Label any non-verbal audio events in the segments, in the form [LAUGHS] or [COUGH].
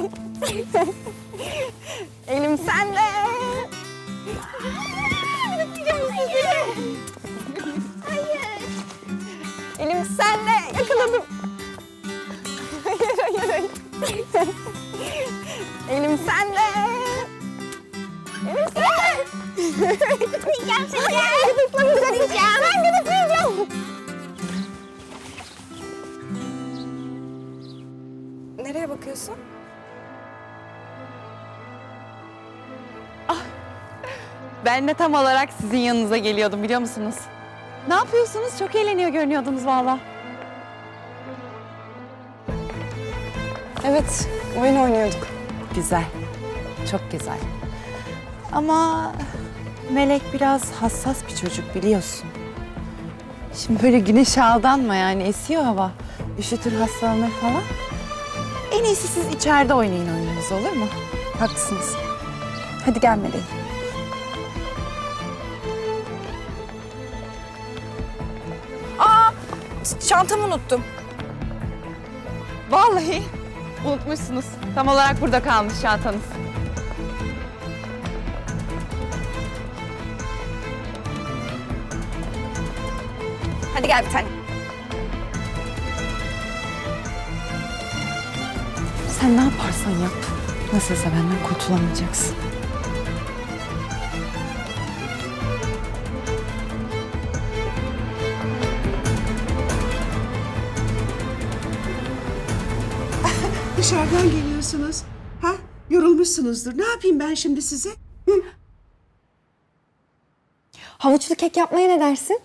[LAUGHS] Elim sende. Hayır. Elim sende. Yakaladım. Hayır, hayır, hayır. Elim sende. Elim sende. Gıdıklayacağım seni. Gıdıklamayacağım. Ben gıdıklayacağım. Nereye bakıyorsun? Ben de tam olarak sizin yanınıza geliyordum biliyor musunuz? Ne yapıyorsunuz? Çok eğleniyor görünüyordunuz valla. Evet, oyun oynuyorduk. Güzel. Çok güzel. Ama Melek biraz hassas bir çocuk biliyorsun. Şimdi böyle güneşe aldanma yani esiyor hava. Üşütür hastalanır falan. En iyisi siz içeride oynayın oyununuzu olur mu? Haklısınız. Hadi gel Meleğim. Çantamı unuttum. Vallahi unutmuşsunuz. Tam olarak burada kalmış çantanız. Hadi gel bir tane. Sen ne yaparsan yap. Nasılsa benden kurtulamayacaksın. Dışarıdan geliyorsunuz. Ha? Yorulmuşsunuzdur. Ne yapayım ben şimdi size? Havuçlu kek yapmaya ne dersin?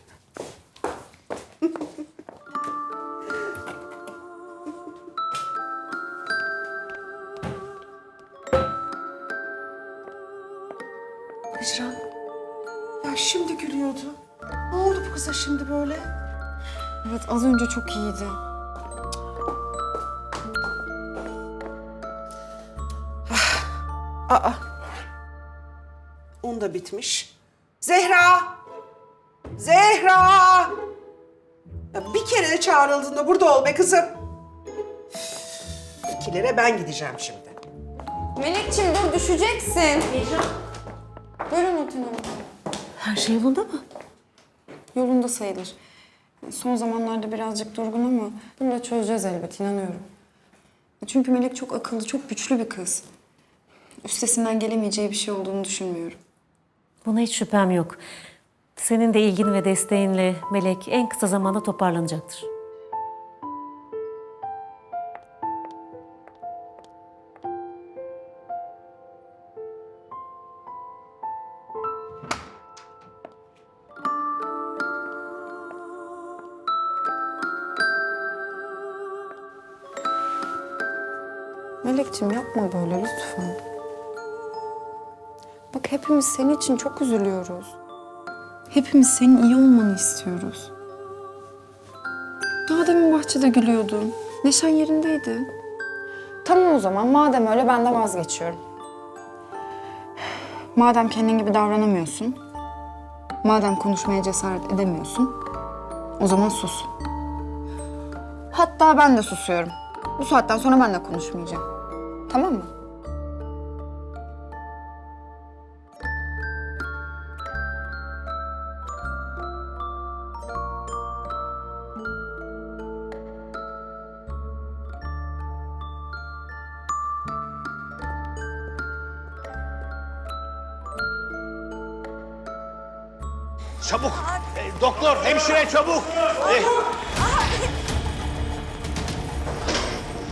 Hicran. Ya şimdi gülüyordu. Ne oldu bu kıza şimdi böyle? Evet, az önce çok iyiydi. Aa. Un da bitmiş. Zehra! Zehra! Ya bir kere de çağrıldığında burada ol be kızım. İkilere ben gideceğim şimdi. Melekçim dur düşeceksin. Buyurun Nurten Hanım. Her şey yolunda mı? Yolunda sayılır. Son zamanlarda birazcık durgun ama bunu da çözeceğiz elbet inanıyorum. Çünkü Melek çok akıllı, çok güçlü bir kız. Üstesinden gelemeyeceği bir şey olduğunu düşünmüyorum. Buna hiç şüphem yok. Senin de ilgin ve desteğinle Melek en kısa zamanda toparlanacaktır. Melekçim yapma böyle lütfen. Bak hepimiz senin için çok üzülüyoruz. Hepimiz senin iyi olmanı istiyoruz. Daha demin bahçede gülüyordun. Neşen yerindeydi. Tamam o zaman madem öyle ben de vazgeçiyorum. Madem kendin gibi davranamıyorsun, madem konuşmaya cesaret edemiyorsun, o zaman sus. Hatta ben de susuyorum. Bu saatten sonra ben de konuşmayacağım. Tamam mı? Çabuk. E, doktor, hemşire çabuk. E,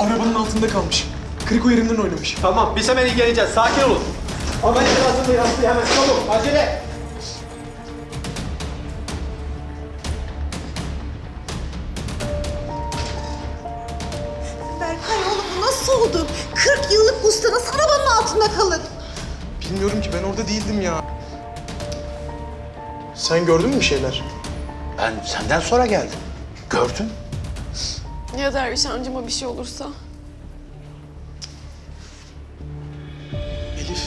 Arabanın altında kalmış. Kriko yerinden oynamış. tamam, biz hemen ilgileneceğiz. Sakin olun. Ameliyat lazım yastı hemen çabuk. Acele. Berkay oğlum bu nasıl oldu? 40 yıllık usta nasıl arabanın altında kalır? Bilmiyorum ki ben orada değildim ya. Sen gördün mü bir şeyler? Ben senden sonra geldim. Gördün. Ya Derviş amcama bir şey olursa? Elif.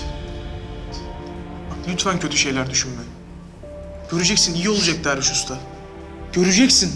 Bak lütfen kötü şeyler düşünme. Göreceksin iyi olacak Derviş Usta. Göreceksin.